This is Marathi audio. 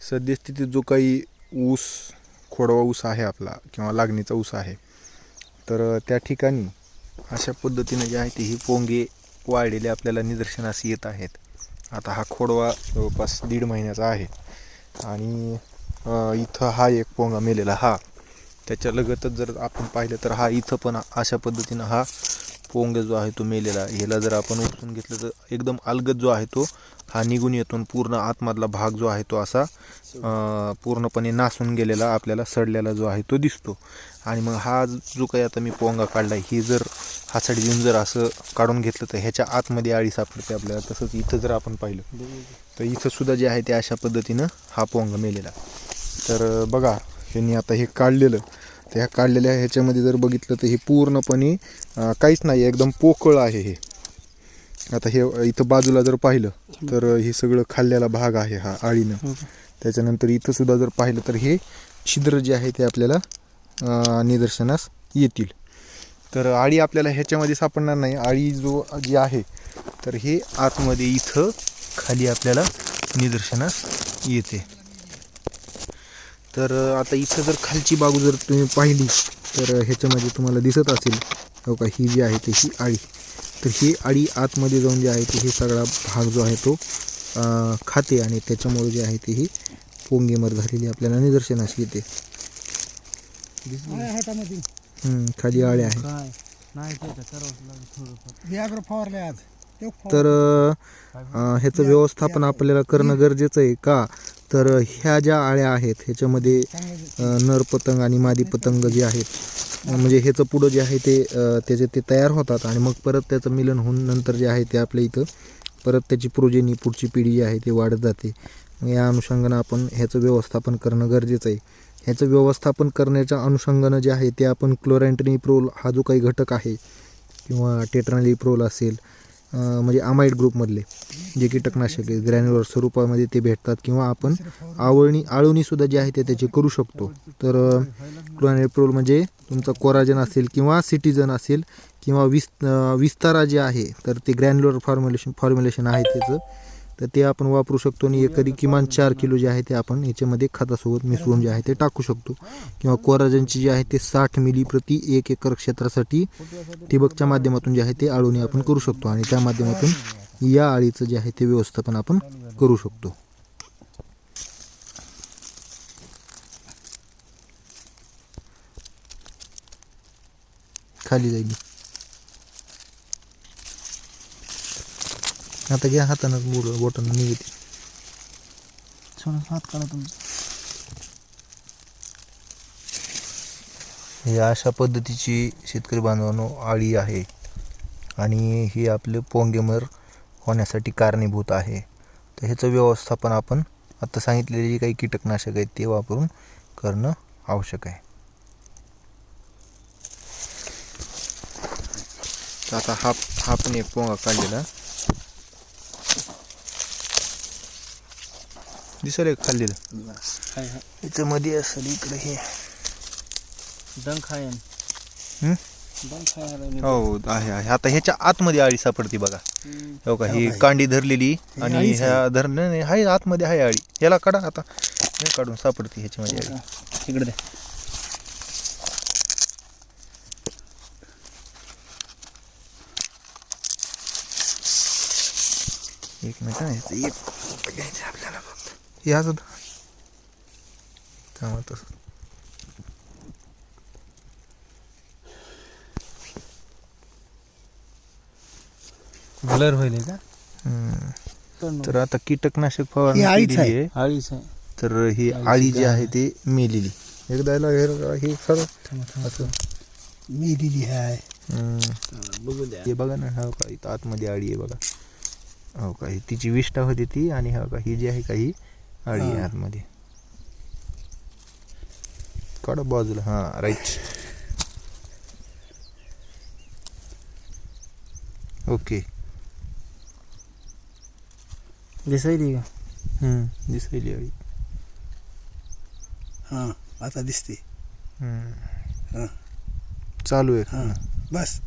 सद्यस्थितीत जो काही ऊस खोडवा ऊस आहे आपला किंवा लागणीचा ऊस आहे तर त्या ठिकाणी अशा पद्धतीने जे आहे ते ही पोंगे वाढलेले आपल्याला निदर्शनास येत आहेत. आता हा खोडवा जवळपास दीड महिन्याचा आहे आणि इथं हा एक पोंगा मेलेला हा. त्याच्या लगतच जर आपण पाहिलं तर हा इथं पण अशा पद्धतीनं हा पोंग जो आहे तो मेलेला. ह्याला जर आपण उचलून घेतलं तर एकदम अलगद जो आहे तो हा निघून येतो आणि पूर्ण आतमधला भाग जो आहे तो असा पूर्णपणे नासून गेलेला आपल्याला सडलेला जो आहे तो दिसतो. आणि मग हा जो काही आता मी पोंगा काढला ही जर हा देऊन जर असं काढून घेतलं तर ह्याच्या आतमध्ये आळी सापडते आपल्याला. तसंच इथं जर आपण पाहिलं तर इथंसुद्धा जे आहे ते अशा पद्धतीनं हा पोंगा मेलेला. तर बघा ह्यांनी आता हे काढलेलं. तर ह्या काढलेल्या ह्याच्यामध्ये जर बघितलं तर हे पूर्णपणे काहीच नाही एकदम पोकळ आहे हे. आता हे इथं बाजूला जर पाहिलं तर हे सगळं खाल्लेला भाग आहे हा आळीनं. त्याच्यानंतर इथं सुद्धा जर पाहिलं तर हे छिद्र जे आहे ते आपल्याला निदर्शनास येतील. तर आळी आपल्याला ह्याच्यामध्ये सापडणार नाही. आळी जो जी आहे तर हे आतमध्ये इथं खाली आपल्याला निदर्शनास येते. तर आता इथं जर खालची बाजू जर तुम्ही पाहिली तर ह्याच्यामध्ये तुम्हाला दिसत असेल हो का ही जी आहे ते ही आळी. तर ही आळी आतमध्ये जाऊन जे आहे ते हे सगळा भाग जो आहे तो खाते आणि त्याच्यामुळे जे आहे ते ही पोंगेमर झालेली आपल्याला निदर्शनास येते. खाली आळे आहे काय? नाही ते तर ह्याचं व्यवस्थापन आपल्याला करणं गरजेचं आहे का? तर ह्या ज्या आळ्या आहेत ह्याच्यामध्ये नर पतंग आणि मादी पतंग जे आहेत म्हणजे ह्याचं पुढं जे आहे ते त्याचे ते तयार होतात आणि मग परत त्याचं मिलन होऊन नंतर जे आहे ते आपल्या इथं परत त्याची प्रोजेनी पुढची पिढी जी आहे ते वाढत जाते. या अनुषंगानं आपण ह्याचं व्यवस्थापन करणं गरजेचं आहे. ह्याचं व्यवस्थापन करण्याच्या अनुषंगानं जे आहे ते आपण क्लोरॅन्टनिप्रोल हा जो काही घटक आहे किंवा टेट्रानिप्रोल असेल म्हणजे अमाइड ग्रुपमधले जे कीटकनाशक आहे ग्रॅन्युलर स्वरूपामध्ये ते भेटतात किंवा आपण आवळणी आळवणीसुद्धा जे आहे ते त्याचे करू शकतो. तर क्लोरॅनिप्रोल म्हणजे तुमचा कोराजन असेल किंवा सिटीजन असेल किंवा विस विस्तारा जे आहे तर ते ग्रॅन्युलर फॉर्म्युलेशन फॉर्म्युलेशन आहे त्याचं. तर ते आपण वापरू शकतो आणि एकरी किमान चार किलो जे आहे ते आपण याच्यामध्ये खतासोबत मिसळून जे आहे ते टाकू शकतो. किंवा कोराजनची जी आहे ते साठ मिली प्रति एक एकर क्षेत्रासाठी ठिबकच्या माध्यमातून जे आहे ते आळवणी आपण करू शकतो आणि त्या माध्यमातून या आळीचं जे आहे ते व्यवस्थापन आपण करू शकतो. खाली जाईल. आता घ्या हातानं बोल बोटानं निघते. हात काढा तुमचं ही अशा पद्धतीची शेतकरी बांधवांनो आळी आहे. आणि ही आपले पोंगेमर होण्यासाठी कारणीभूत आहे. तर ह्याचं व्यवस्थापन आपण आता सांगितलेले जे काही कीटकनाशक आहेत ते वापरून करणं आवश्यक आहे. आता हा हा पण एक पोंगा काढलेला. दिसेल एक खाल्लेलं. हाय हाय. याचं मध्ये असेल इकडे हे. हं? आहे हो आहे आहे. आता ह्याच्या आतमध्ये आळी सापडते बघा. हो का ही कांडी धरलेली आणि ह्या धरणे नाही हाय आतमध्ये आहे आळी. याला काढा आता. हे काढून सापडते ह्याच्यामध्ये आळी. इकडे एक मिनिट हा, ह्याचं एक. घ्यायचं आपल्याला हे असं थांबा तसं ब्लर होईल का हम्म. तर आता कीटकनाशक फवारणी आळीच आहे आहे आळीच आहे तर ही आळी जी आहे. ती मेलेली एकदा याला हे- खरं असं मी दिली आहे हम्म. बघू द्या हे बघा ना हो का इथं आतमध्ये आळी आहे बघा. हो का ही तिची विष्ठा होती ती आणि हो का ही जी आहे का ही आळी आहे. आतमध्ये काढा बाजूला हा राईट ओके दिसायली का हम्म दिसायली आळी हां आता दिसते हम्म. हा. चालू आहे हां. बस